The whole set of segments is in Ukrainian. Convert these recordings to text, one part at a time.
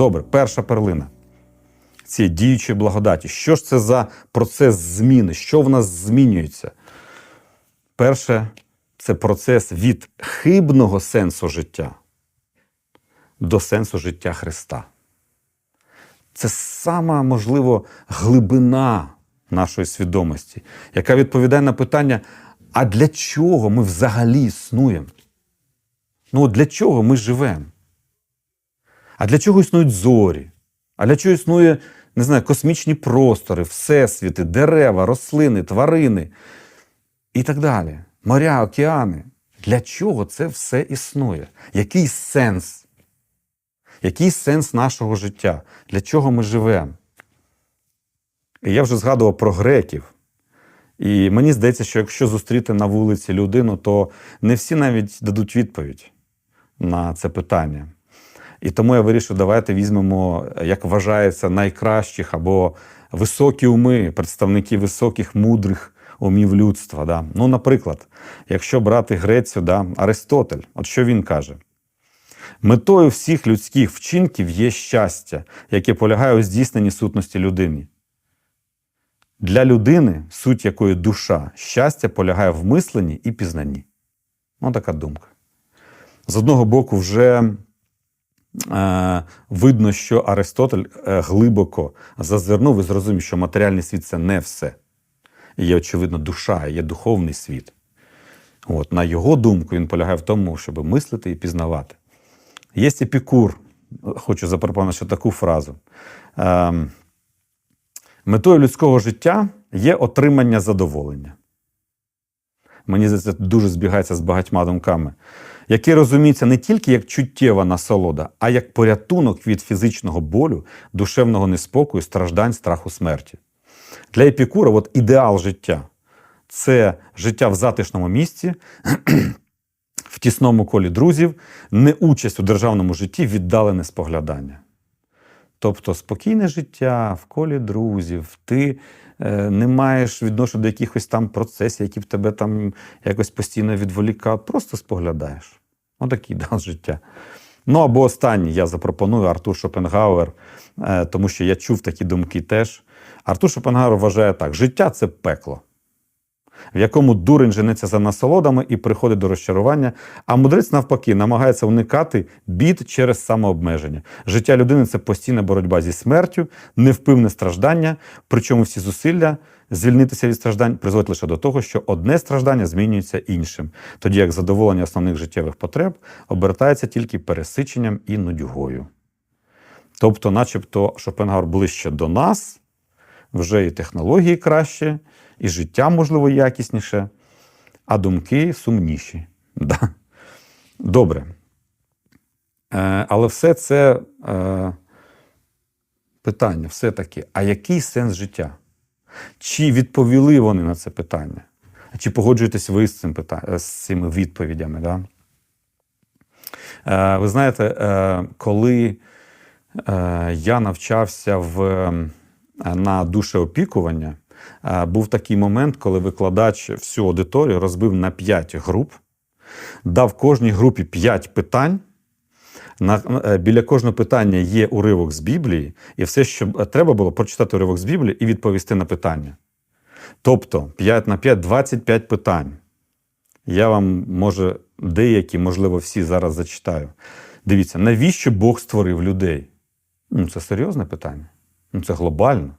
Добре, перша перлина цієї діючої благодаті. Що ж це за процес зміни? Що в нас змінюється? Перше, це процес від хибного сенсу життя до сенсу життя Христа. Це сама, можливо, глибина нашої свідомості, яка відповідає на питання: а для чого ми взагалі існуємо? Ну, для чого ми живемо? А для чого існують зорі? А для чого існує, не знаю, космічні простори, всесвіти, дерева, рослини, тварини і так далі? Моря, океани. Для чого це все існує? Який сенс? Який сенс нашого життя? Для чого ми живемо? І я вже згадував про греків. І мені здається, що якщо зустріти на вулиці людину, то не всі навіть дадуть відповідь на це питання. І тому я вирішив, давайте візьмемо, як вважається, найкращих або високі уми, представники високих, мудрих умів людства. Да? Ну, наприклад, якщо брати Грецію, да, Аристотель, от що він каже? Метою всіх людських вчинків є щастя, яке полягає у здійсненні сутності людини. Для людини, суть якої душа, щастя полягає в мисленні і пізнанні. Ну, така думка. З одного боку, вже видно, що Аристотель е, глибоко зазирнув і зрозумів, що матеріальний світ це не все. Є, очевидно, душа, є духовний світ. От, На його думку, він полягає в тому, щоб мислити і пізнавати. Є епікур, хочу запропонувати ще таку фразу. Е, Метою людського життя є отримання задоволення. Мені здається, дуже збігається з багатьма думками, яке розуміється не тільки як чуттєва насолода, а як порятунок від фізичного болю, душевного неспокою, страждань, страху смерті. Для епікура от ідеал життя це життя в затишному місці, в тісному колі друзів, не участь у державному житті, віддалене споглядання. Тобто спокійне життя в колі друзів, ти не маєш відношення до якихось там процесів, які в тебе там якось постійно відволікають, просто споглядаєш. Отакий да, життя. Ну або останній я запропоную Артур Шопенгауер, е, тому що я чув такі думки теж. Артур Шопенгауер вважає так: життя це пекло, в якому дурень женеться за насолодами і приходить до розчарування, а мудрець, навпаки, намагається уникати бід через самообмеження. Життя людини це постійна боротьба зі смертю, невпивне страждання, причому всі зусилля звільнитися від страждань призводять лише до того, що одне страждання змінюється іншим, тоді як задоволення основних життєвих потреб обертається тільки пересиченням і нудьгою. Тобто, начебто, Шопенгауер ближче до нас, вже і технології краще, і життя, можливо, якісніше, а думки сумніші. Да. Добре. Е, але все це е, питання, все-таки, а який сенс життя? Чи відповіли вони на це питання? Чи погоджуєтесь ви з цим питання, з цими відповідями? Да? Е, ви знаєте, е, коли е, я навчався в, е, на душеопікування, був такий момент, коли викладач всю аудиторію розбив на 5 груп, дав кожній групі 5 питань. Е, біля кожного питання є уривок з Біблії, і все, що треба було прочитати уривок з Біблії і відповісти на питання. Тобто 5 на 5 25 питань. Я вам, може, деякі, можливо, всі зараз зачитаю. Дивіться, навіщо Бог створив людей? Ну, Це серйозне питання. Ну, Це глобально.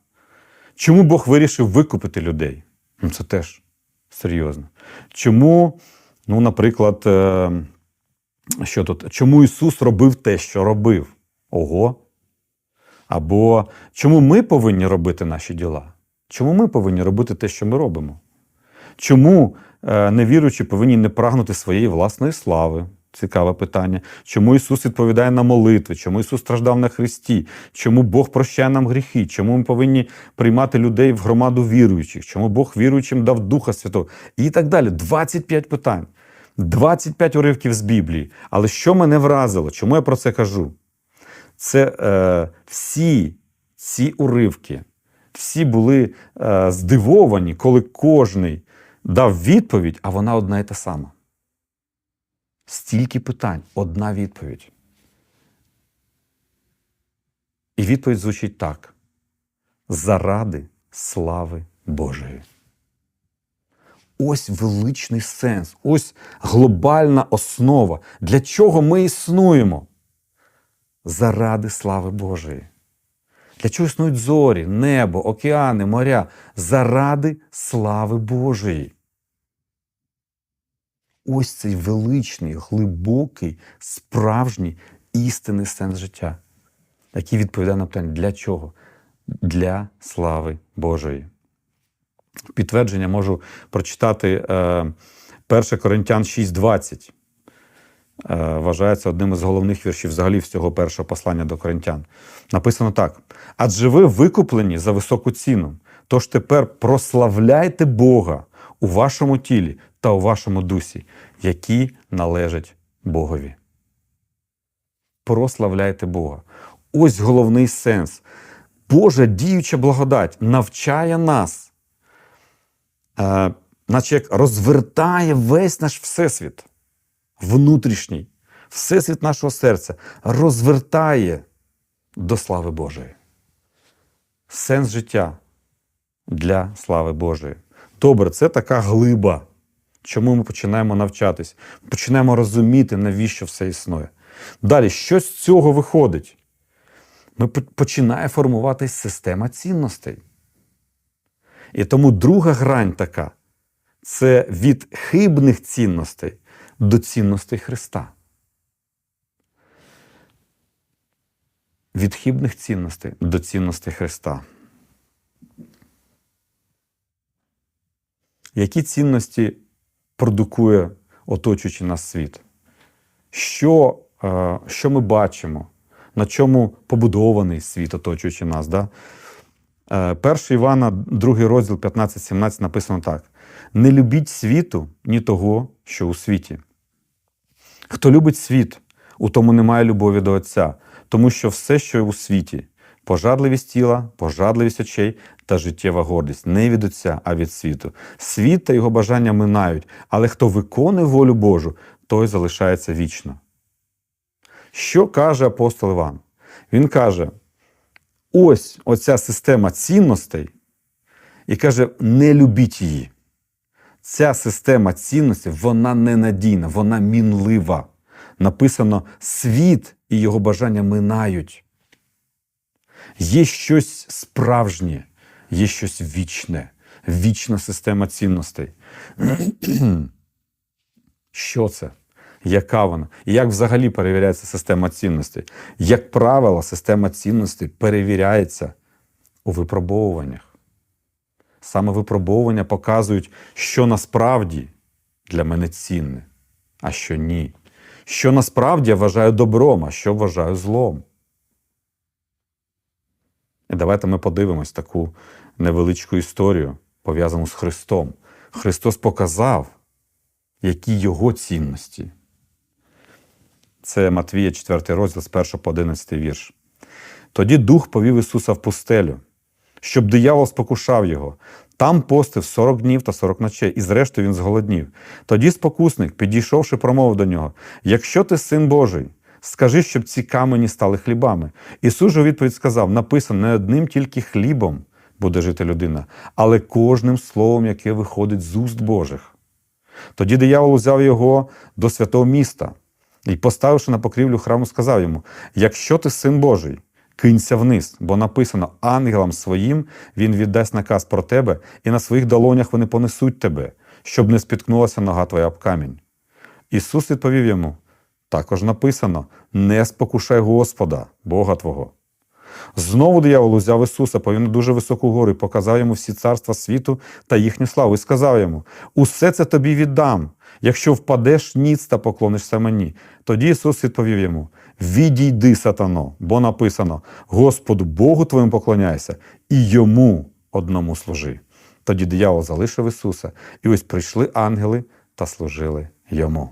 Чому Бог вирішив викупити людей? Ну, Це теж серйозно. Чому, ну, наприклад, е, що тут? Чому Ісус робив те, що робив? Ого. Або чому ми повинні робити наші діла? Чому ми повинні робити те, що ми робимо? Чому е, невіруючі повинні не прагнути своєї власної слави? Цікаве питання. Чому Ісус відповідає на молитви? Чому Ісус страждав на Христі? Чому Бог прощає нам гріхи? Чому ми повинні приймати людей в громаду віруючих? Чому Бог віруючим дав Духа Святого? І так далі. 25 питань. 25 уривків з Біблії. Але що мене вразило? Чому я про це кажу? Це е, всі ці уривки, всі були е, здивовані, коли кожний дав відповідь, а вона одна і та сама. Стільки питань, одна відповідь. І відповідь звучить так: заради слави Божої. Ось величний сенс, ось глобальна основа. Для чого ми існуємо? Заради слави Божої. Для чого існують зорі, небо, океани, моря? Заради слави Божої. Ось цей величний, глибокий, справжній істинний сенс життя, який відповідає на питання, для чого? Для слави Божої. Підтвердження можу прочитати е, 1 Коринтян 6,20. Е, вважається одним із головних віршів взагалі всього першого послання до коринтян. Написано так: адже ви викуплені за високу ціну. Тож тепер прославляйте Бога у вашому тілі та у вашому дусі, які належать Богові. Прославляйте Бога. Ось головний сенс. Божа діюча благодать навчає нас, е, наче як розвертає весь наш всесвіт внутрішній, всесвіт нашого серця розвертає до слави Божої. Сенс життя для слави Божої. Добре, це така глиба. Чому ми починаємо навчатись? Починаємо розуміти, навіщо все існує. Далі, що з цього виходить? Ми починає формуватись система цінностей. І тому друга грань така це від хибних цінностей до цінностей Христа. Від хибних цінностей до цінностей Христа. Які цінності продукує оточуючий нас світ? Що, е, що ми бачимо? На чому побудований світ, оточуючи нас? Да? 1 Івана, 2 розділ 15-17 написано так: не любіть світу, ні того, що у світі. Хто любить світ, у тому немає любові до Отця, тому що все, що у світі, пожадливість тіла, пожадливість очей та життєва гордість не від Отця, а від світу. Світ та його бажання минають, але хто виконує волю Божу, той залишається вічно. Що каже апостол Іван? Він каже: ось оця система цінностей, і каже: не любіть її. Ця система цінностей, вона ненадійна, вона мінлива. Написано: світ і його бажання минають. Є щось справжнє, є щось вічне, вічна система цінностей. Що це? Яка вона? І як взагалі перевіряється система цінностей? Як правило, система цінностей перевіряється у випробовуваннях. Саме випробовування показують, що насправді для мене цінне, а що ні. Що насправді я вважаю добром, а що вважаю злом. І давайте ми подивимось таку невеличку історію, пов'язану з Христом. Христос показав, які його цінності. Це Матвія, 4 розділ з 1 по 11 вірш. Тоді Дух повів Ісуса в пустелю, щоб диявол спокушав його. Там постив 40 днів та 40 ночей, і зрештою він зголоднів. Тоді спокусник, підійшовши, промовив до нього: Якщо ти син Божий, скажи, щоб ці камені стали хлібами. Ісус у відповідь сказав: написано, не одним тільки хлібом буде жити людина, але кожним словом, яке виходить з уст Божих. Тоді диявол взяв його до святого міста і, поставивши на покрівлю храму, сказав йому: Якщо ти син Божий, кинься вниз, бо написано ангелам своїм він віддасть наказ про тебе, і на своїх долонях вони понесуть тебе, щоб не спіткнулася нога твоя об камінь. Ісус відповів йому: також написано: не спокушай Господа, Бога Твого. Знову диявол узяв Ісуса, повів на дуже високу гору і показав йому всі царства світу та їхню славу, і сказав йому: Усе це тобі віддам, якщо впадеш ніц та поклонишся мені. Тоді Ісус відповів йому: Відійди, сатано, бо написано: Господу Богу твоєму поклоняйся, і йому одному служи. Тоді диявол залишив Ісуса, і ось прийшли ангели та служили йому.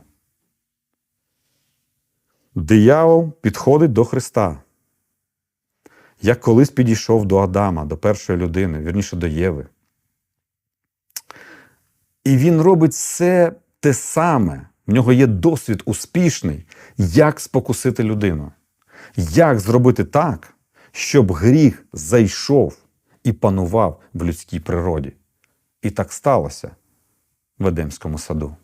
Диявол підходить до Христа як колись підійшов до Адама, до першої людини, вірніше до Єви. І він робить все те саме. В нього є досвід успішний, як спокусити людину. Як зробити так, щоб гріх зайшов і панував в людській природі. І так сталося в Едемському саду.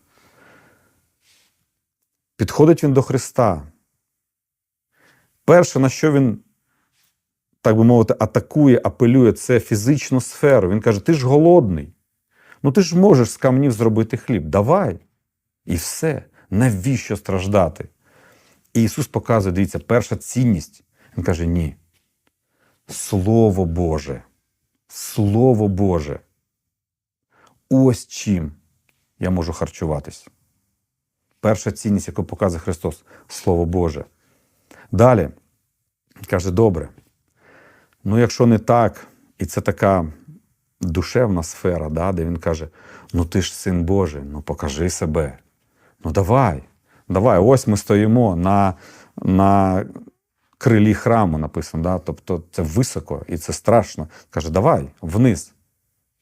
Підходить він до Христа. Перше, на що він, так би мовити, атакує, апелює, це фізичну сферу. Він каже: Ти ж голодний. Ну ти ж можеш з камнів зробити хліб. Давай. І все. Навіщо страждати? І Ісус показує, дивіться, перша цінність. Він каже: ні. Слово Боже. Слово Боже. Ось чим я можу харчуватись. Перша цінність, яку показує Христос Слово Боже. Далі каже, добре. Ну, якщо не так, і це така душевна сфера, да, де він каже: Ну ти ж син Божий, ну покажи себе. Ну давай, давай, ось ми стоїмо на на крилі храму, написано. Да? Тобто це високо і це страшно. Каже, давай, вниз.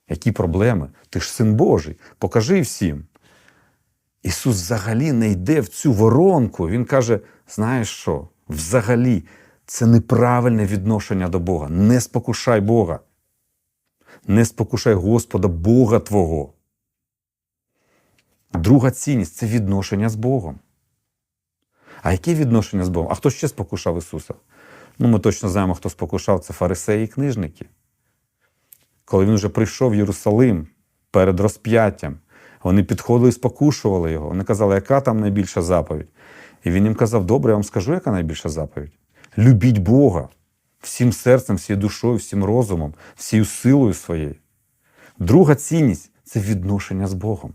Які проблеми? Ти ж син Божий, покажи всім. Ісус взагалі не йде в цю воронку. Він каже: знаєш що? Взагалі, це неправильне відношення до Бога. Не спокушай Бога. Не спокушай Господа Бога Твого. Друга цінність це відношення з Богом. А яке відношення з Богом? А хто ще спокушав Ісуса? Ну, ми точно знаємо, хто спокушав це фарисеї і книжники. Коли він вже прийшов в Єрусалим перед розп'яттям, вони підходили і спокушували його. Вони казали, яка там найбільша заповідь. І він їм казав: добре, я вам скажу, яка найбільша заповідь. Любіть Бога всім серцем, всією душою, всім розумом, всією силою своєю. Друга цінність це відношення з Богом.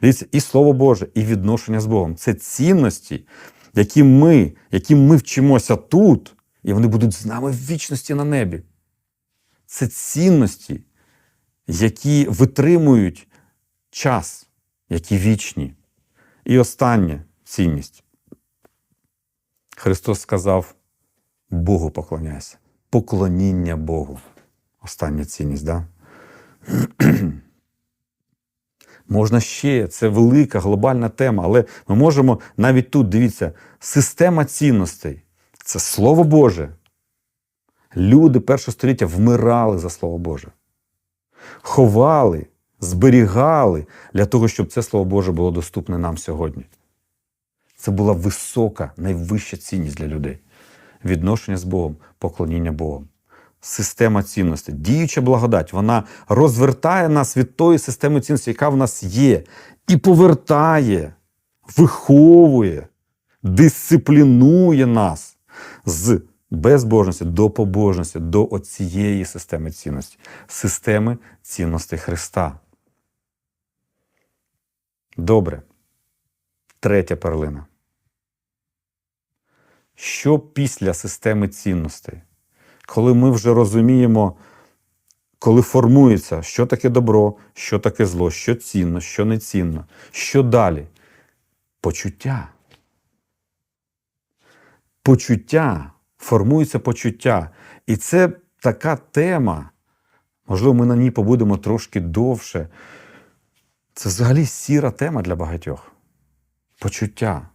Дивіться, і Слово Боже, і відношення з Богом. Це цінності, які ми, яким ми вчимося тут, і вони будуть з нами в вічності на небі. Це цінності, які витримують час, які вічні. І остання цінність. Христос сказав: Богу поклоняйся. Поклоніння Богу. Остання цінність, да? Можна ще, це велика глобальна тема, але ми можемо навіть тут, дивіться, система цінностей це Слово Боже. Люди першого століття вмирали за Слово Боже. Ховали, зберігали для того, щоб це Слово Боже було доступне нам сьогодні. Це була висока, найвища цінність для людей. Відношення з Богом, поклоніння Богом. Система цінностей, діюча благодать, вона розвертає нас від тої системи цінностей, яка в нас є, і повертає, виховує, дисциплінує нас з безбожності до побожності, до оцієї системи цінностей, системи цінностей Христа. Добре. Третя перлина. Що після системи цінностей? Коли ми вже розуміємо, коли формується, що таке добро, що таке зло, що цінно, що не цінно, що далі? Почуття. Почуття, формується почуття. І це така тема, можливо, ми на ній побудемо трошки довше. Це взагалі сіра тема для багатьох. Почуття.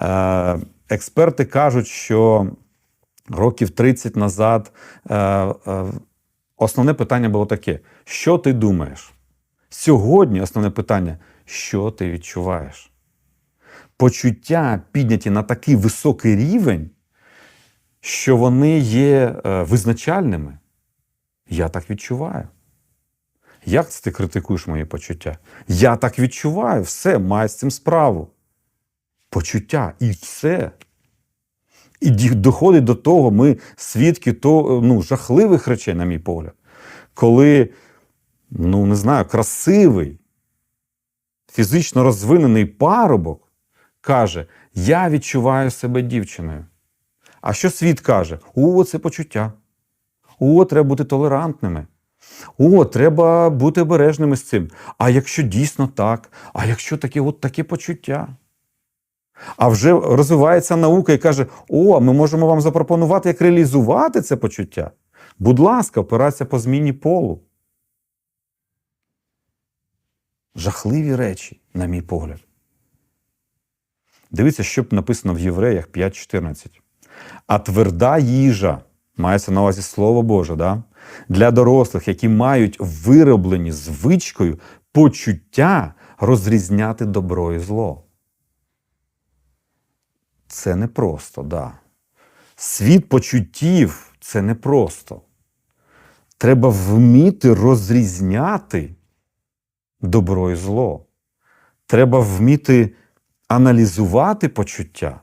Е, експерти кажуть, що років 30 назад е, е, основне питання було таке: що ти думаєш? Сьогодні основне питання, що ти відчуваєш? Почуття підняті на такий високий рівень, що вони є е, визначальними. Я так відчуваю. Як ти критикуєш мої почуття? Я так відчуваю, все, маю з цим справу. Почуття і все. І доходить до того, ми свідки то, ну, жахливих речей, на мій погляд, коли, ну, не знаю, красивий, фізично розвинений парубок каже: Я відчуваю себе дівчиною. А що світ каже? О, це почуття. О, треба бути толерантними. О, треба бути обережними з цим. А якщо дійсно так, а якщо таке от таке почуття? А вже розвивається наука і каже: О, ми можемо вам запропонувати, як реалізувати це почуття. Будь ласка, операція по зміні полу. Жахливі речі, на мій погляд. Дивіться, що написано в Євреях 5.14. А тверда їжа мається на увазі Слово Боже, да? для дорослих, які мають вироблені звичкою почуття розрізняти добро і зло. Це непросто, да. Світ почуттів це непросто. Треба вміти розрізняти добро і зло. Треба вміти аналізувати почуття,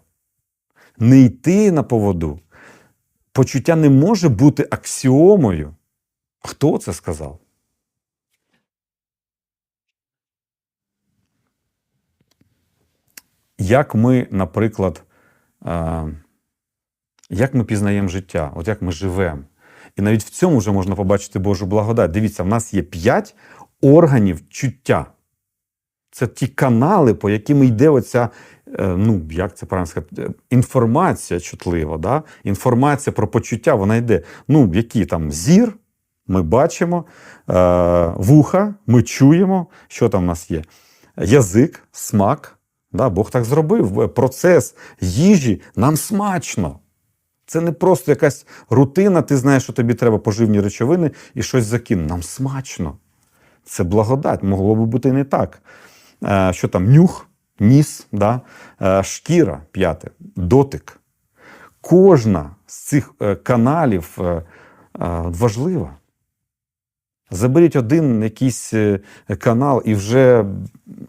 не йти на поводу. Почуття не може бути аксіомою. Хто це сказав? Як ми, наприклад, як ми пізнаємо життя, от як ми живемо. І навіть в цьому вже можна побачити Божу благодать. Дивіться, в нас є п'ять органів чуття. Це ті канали, по яким йде оця, е, ну, як це правильно сказати, е, інформація чутлива. Да? Інформація про почуття, вона йде. Ну, які там зір, ми бачимо, е, вуха, ми чуємо, що там в нас є. Язик, смак. Да? Бог так зробив. Процес їжі нам смачно. Це не просто якась рутина, ти знаєш, що тобі треба поживні речовини і щось закинути. Нам смачно. Це благодать, могло би бути не так. Е, Що там? Нюх, ніс, да? Е, шкіра, п'яте, дотик. Кожна з цих е, каналів е, е, важлива. Заберіть один якийсь е, канал, і вже,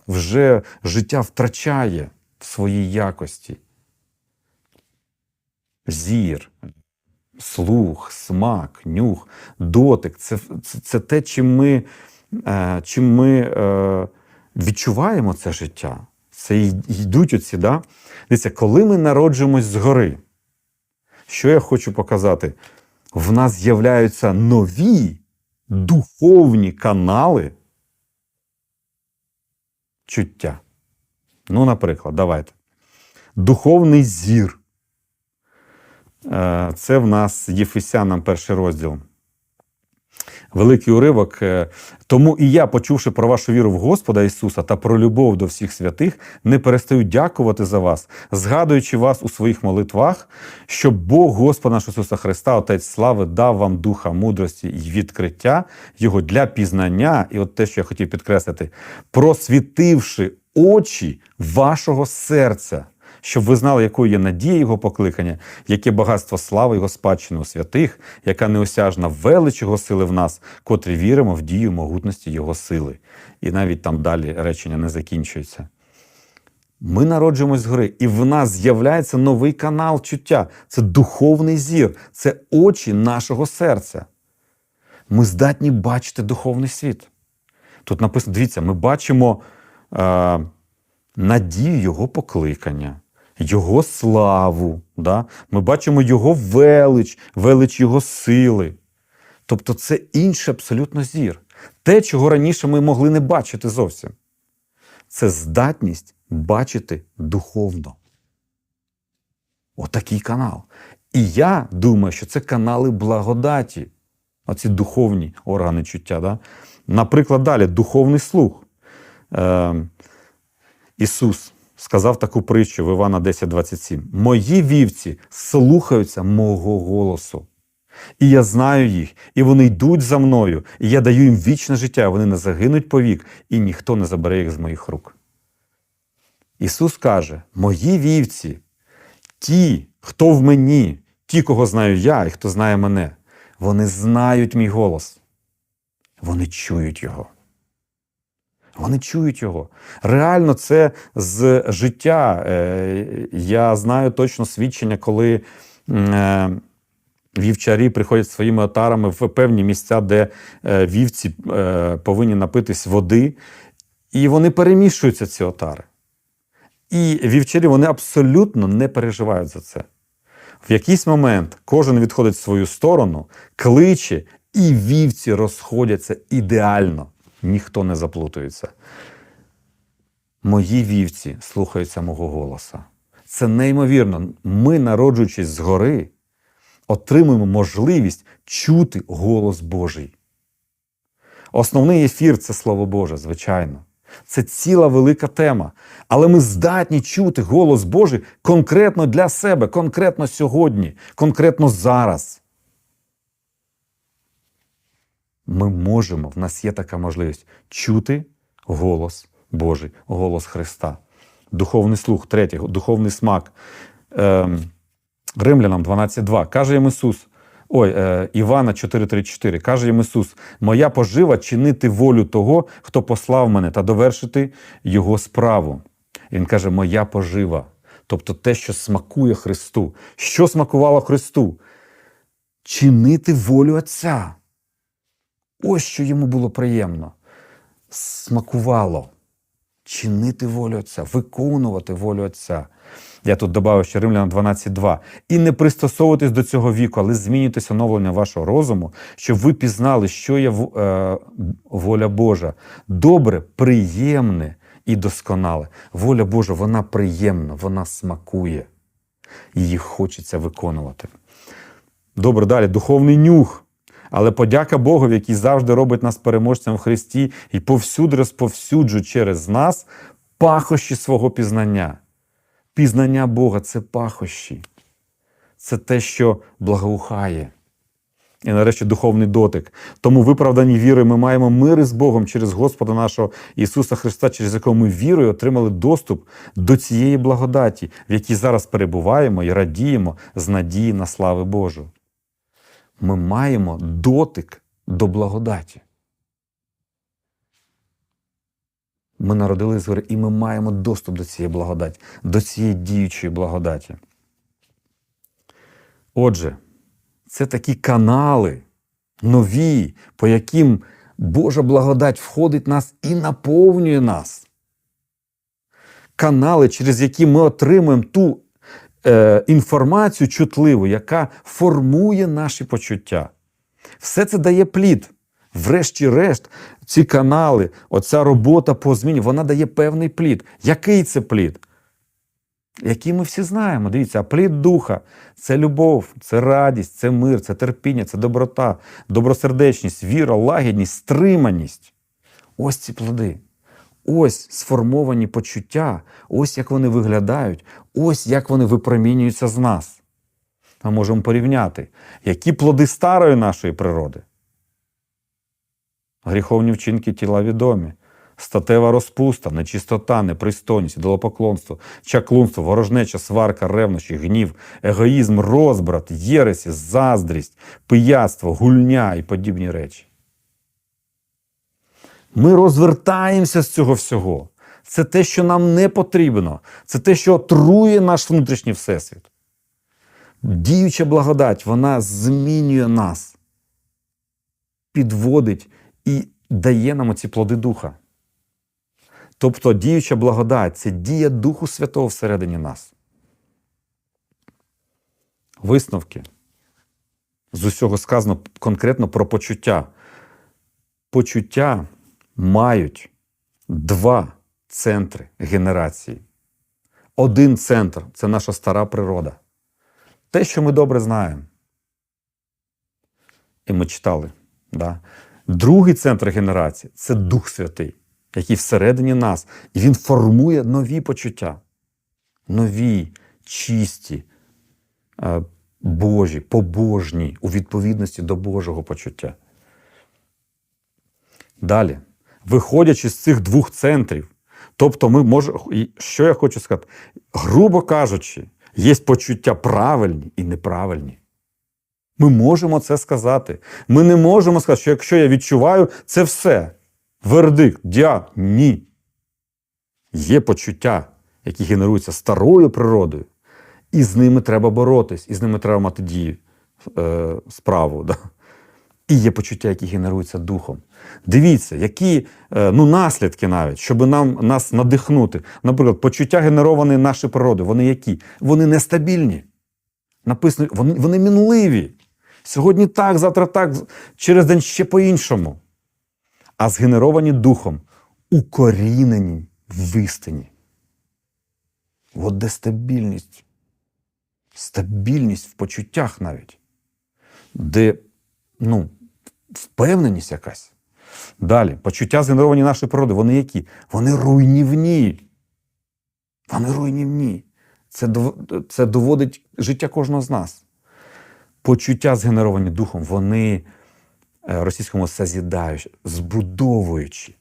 вже життя втрачає свої якості. Зір, слух, смак, нюх, дотик це, це, це те, чим ми, е, чим ми е, відчуваємо це життя. Це йдуть оці, да? Дивіться, коли ми народжуємось згори, що я хочу показати? В нас з'являються нові духовні канали чуття. Ну, наприклад, давайте. Духовний зір. Е, Це в нас Єфесянам перший розділ. Великий уривок. е, Тому і я, почувши про вашу віру в Господа Ісуса та про любов до всіх святих, не перестаю дякувати за вас, згадуючи вас у своїх молитвах, щоб Бог Господа нашого Ісуса Христа, Отець слави, дав вам духа мудрості і відкриття Його для пізнання, і от те, що я хотів підкреслити, просвітивши очі вашого серця щоб ви знали, якою є надія Його покликання, яке багатство слави Його спадщини у святих, яка неосяжна велич Його сили в нас, котрі віримо в дію могутності Його сили. І навіть там далі речення не закінчується. Ми народжуємось згори, і в нас з'являється новий канал чуття. Це духовний зір, це очі нашого серця. Ми здатні бачити духовний світ. Тут написано: дивіться, ми бачимо е, надію Його покликання, Його славу. Да? Ми бачимо Його велич, велич Його сили. Тобто це інший абсолютно зір. Те, чого раніше ми могли не бачити зовсім. Це здатність бачити духовно. Отакий канал. І я думаю, що це канали благодаті, оці духовні органи чуття. Да? Наприклад, далі духовний слух. Е, Ісус сказав таку притчу в Івана 10:27. Мої вівці слухаються мого голосу. І я знаю їх, і вони йдуть за мною, і я даю їм вічне життя, вони не загинуть повік, і ніхто не забере їх з моїх рук. Ісус каже: Мої вівці, ті, хто в мені, ті, кого знаю я, і хто знає мене, вони знають мій голос. Вони чують його. Вони чують його. Реально, це з життя. Е, Я знаю точно свідчення, коли е, вівчарі приходять своїми отарами в певні місця, де е, вівці повинні напитись води, і вони перемішуються, ці отари. І вівчарі вони абсолютно не переживають за це. В якийсь момент кожен відходить в свою сторону, кличе, і вівці розходяться ідеально. Ніхто не заплутується. Мої вівці слухаються мого голоса. Це неймовірно. Ми, народжуючись згори, отримуємо можливість чути голос Божий. Основний ефір це Слово Боже, звичайно. Це ціла велика тема. Але ми здатні чути голос Божий конкретно для себе, конкретно сьогодні, конкретно зараз. Ми можемо, в нас є така можливість чути голос Божий, голос Христа. Духовний слух, третє, духовний смак. Ем, Римлянам 12.2. Каже їм Ісус, ой, е, Івана 4.34. Каже їм Ісус: Моя пожива чинити волю того, хто послав мене, та довершити Його справу. Він каже, моя пожива. Тобто те, що смакує Христу. Що смакувало Христу? Чинити волю Отця. Ось що йому було приємно. Смакувало. Чинити волю Отця, виконувати волю Отця. Я тут додав ще Римляна 12.2. І не пристосовуватись до цього віку, але змінюйтесь оновлення вашого розуму, щоб ви пізнали, що є е, воля Божа. Добре, приємне і досконале. Воля Божа, вона приємна, вона смакує. Її хочеться виконувати. Добре, далі, духовний нюх. Але подяка Богові, який завжди робить нас переможцем в Христі і повсюди розповсюджує через нас пахощі свого пізнання. Пізнання Бога це пахощі. Це те, що благоухає. І нарешті духовний дотик. Тому виправдані вірою ми маємо мир із Богом через Господа нашого Ісуса Христа, через якого ми вірою отримали доступ до цієї благодаті, в якій зараз перебуваємо і радіємо з надії на слави Божу. Ми маємо дотик до благодаті. Ми народились згори, і ми маємо доступ до цієї благодаті, до цієї діючої благодаті. Отже, це такі канали нові, по яким Божа благодать входить в нас і наповнює нас. Канали, через які ми отримуємо ту е, інформацію чутливу, яка формує наші почуття. Все це дає плід. Врешті-решт, ці канали, оця робота по зміні, вона дає певний плід. Який це плід? Який ми всі знаємо. Дивіться, плід духа це любов, це радість, це мир, це терпіння, це доброта, добросердечність, віра, лагідність, стриманість. Ось ці плоди. Ось сформовані почуття, ось як вони виглядають, ось як вони випромінюються з нас. Ми можемо порівняти, які плоди старої нашої природи. Гріховні вчинки тіла відомі, статева розпуста, нечистота, непристойність, ідолопоклонство, чаклунство, ворожнеча, сварка, ревнощі, гнів, егоїзм, розбрат, єресі, заздрість, пияцтво, гульня і подібні речі. Ми розвертаємося з цього всього. Це те, що нам не потрібно. Це те, що отрує наш внутрішній всесвіт. Діюча благодать, вона змінює нас, підводить і дає нам оці плоди духа. Тобто діюча благодать це дія Духу Святого всередині нас. Висновки. З усього сказано конкретно про почуття. Почуття мають два центри генерації. Один центр це наша стара природа. Те, що ми добре знаємо. І ми читали. Да? Другий центр генерації це Дух Святий, який всередині нас. І він формує нові почуття. Нові, чисті, е, Божі, побожні у відповідності до Божого почуття. Далі, виходячи з цих двох центрів, тобто, ми можемо, що я хочу сказати, грубо кажучи, є почуття правильні і неправильні. Ми можемо це сказати. Ми не можемо сказати, що якщо я відчуваю, це все. Вердикт, діа, ні. Є почуття, які генеруються старою природою, і з ними треба боротись, і з ними треба мати дію, е, справу. Да? І є почуття, які генеруються духом. Дивіться, які е, ну, наслідки навіть, щоб нам, нас надихнути. Наприклад, почуття генеровані нашою природою. Вони які? Вони нестабільні. Написано, вони, вони мінливі. Сьогодні так, завтра так, через день ще по-іншому. А згенеровані духом, укорінені в істині. От де стабільність. Стабільність в почуттях навіть, де ну, впевненість якась. Далі, почуття згенеровані нашої природи, вони які? Вони руйнівні. Вони руйнівні. Це, це доводить життя кожного з нас. Почуття згенеровані духом, вони е, російському созідаючи, збудовуючи.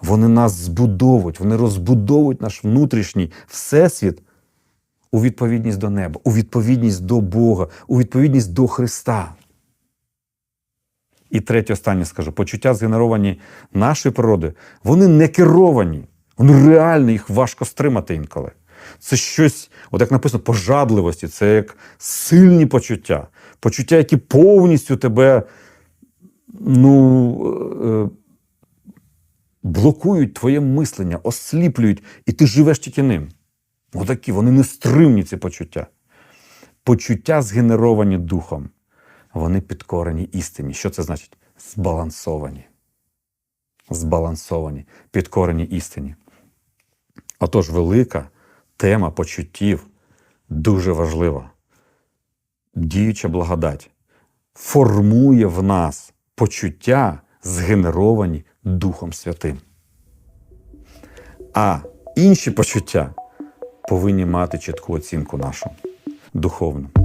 Вони нас збудовують, вони розбудовують наш внутрішній всесвіт у відповідність до неба, у відповідність до Бога, у відповідність до Христа. І третє, останнє скажу: почуття, згенеровані нашою природою, вони не керовані, вони реальні, їх важко стримати інколи. Це щось, от як написано, пожадливості, це як сильні почуття, почуття, які повністю тебе ну, е, блокують твоє мислення, осліплюють, і ти живеш тільки ним. Отакі, вони нестримні, ці почуття. Почуття згенеровані духом, вони підкорені істині. Що це значить? Збалансовані. Збалансовані, підкорені істині. Отож, велика тема почуттів дуже важлива. Діюча благодать формує в нас почуття, згенеровані Духом Святим. А інші почуття повинні мати чітку оцінку нашу духовну.